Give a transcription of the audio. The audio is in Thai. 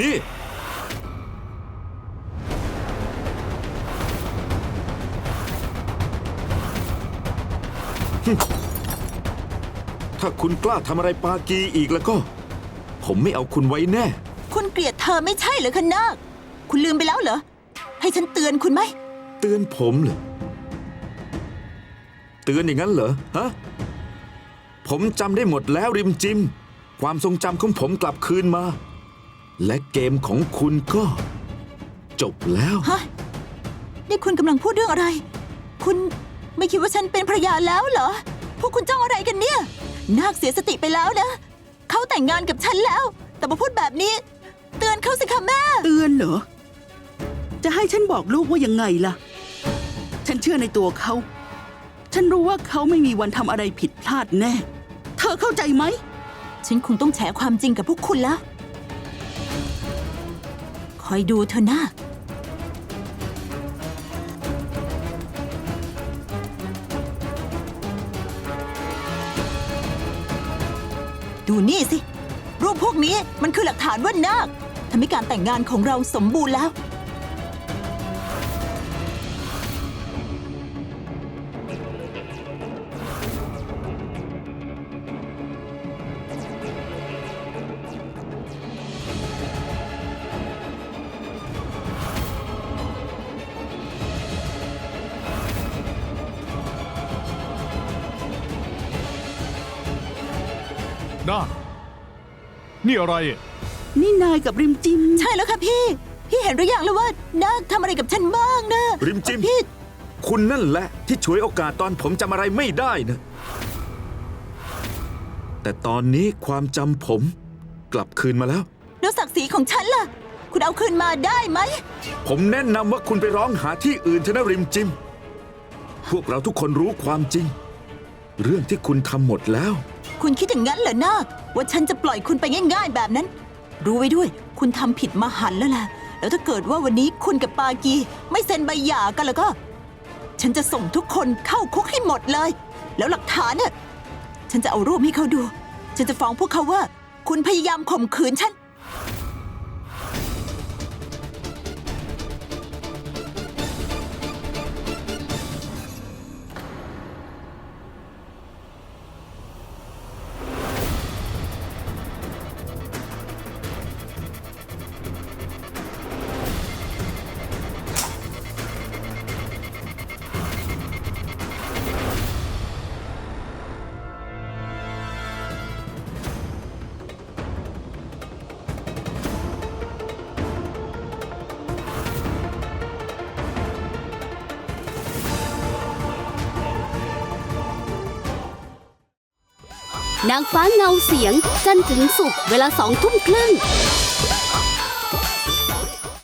นี่ ถ้าคุณกล้าทำอะไรปากีอีกแล้วก็ ผมไม่เอาคุณไว้แน่ คุณเกลียดเธอไม่ใช่เหรอคะนาคคุณลืมไปแล้วเหรอ ให้ฉันเตือนคุณไหม เตือนผมเหรอ เตือนอย่างนั้นเหรอ ฮะ ผมจำได้หมดแล้วริมจิม ความทรงจำของผมกลับคืนมา และเกมของคุณก็ จบแล้ว ฮะ นี่คุณกำลังพูดเรื่องอะไร คุณไม่คิดว่าฉันเป็นภรรยาแล้วเหรอ พวกคุณจ้องอะไรกันเนี่ย นาคเสียสติไปแล้วนะ เขาแต่งงานกับฉันแล้ว แต่มาพูดแบบนี้ เตือนเขาสิคะแม่ เตือนเหรอ จะให้ฉันบอกลูกว่ายังไงล่ะ ฉันเชื่อในตัวเขา ฉันรู้ว่าเขาไม่มีวันทำอะไรผิดพลาดแน่ เธอเข้าใจไหม ฉันคงต้องแฉความจริงกับพวกคุณแล้วค อยดูเธอนะดูนี่สิ รูปพวกนี้มันคือหลักฐานว่านาคทำให้การแต่งงานของเราสมบูรณ์แล้ว นาคนี่อะไร นี่นายกับริมจิม ใช่แล้วค่ะพี่ พี่เห็นหรือยังแล้วว่านาคทำอะไรกับฉันบ้างนะริมจิม พี่คุณนั่นแหละที่ฉวยโอกาสตอนผมจำอะไรไม่ได้นะ แต่ตอนนี้ความจำผมกลับคืนมาแล้ว แล้วศักดิ์ศรีของฉันล่ะ คุณเอาคืนมาได้ไหม ผมแนะนำว่าคุณไปร้องหาที่อื่นเถอะนะริมจิม พวกเราทุกคนรู้ความจริง เรื่องที่คุณทำหมดแล้ว คุณคิดอย่างนั้นเหรอนาคว่าฉันจะปล่อยคุณไปง่าย ๆ แบบนั้น รู้ไว้ด้วย คุณทำผิดมหันต์แล้วล่ะ แล้วถ้าเกิดว่าวันนี้คุณกับปากี ไม่เซ็นใบหย่ากันแล้วก็ ฉันจะส่งทุกคนเข้าคุกให้หมดเลย แล้วหลักฐานเนี่ยฉันจะเอารูปให้เขาดู ฉันจะฟ้องพวกเขาว่า คุณพยายามข่มขืนฉัน นางฟ้าเงาเสียงจันทร์ถึงศุกร์เวลาสองทุ่มครึ่ง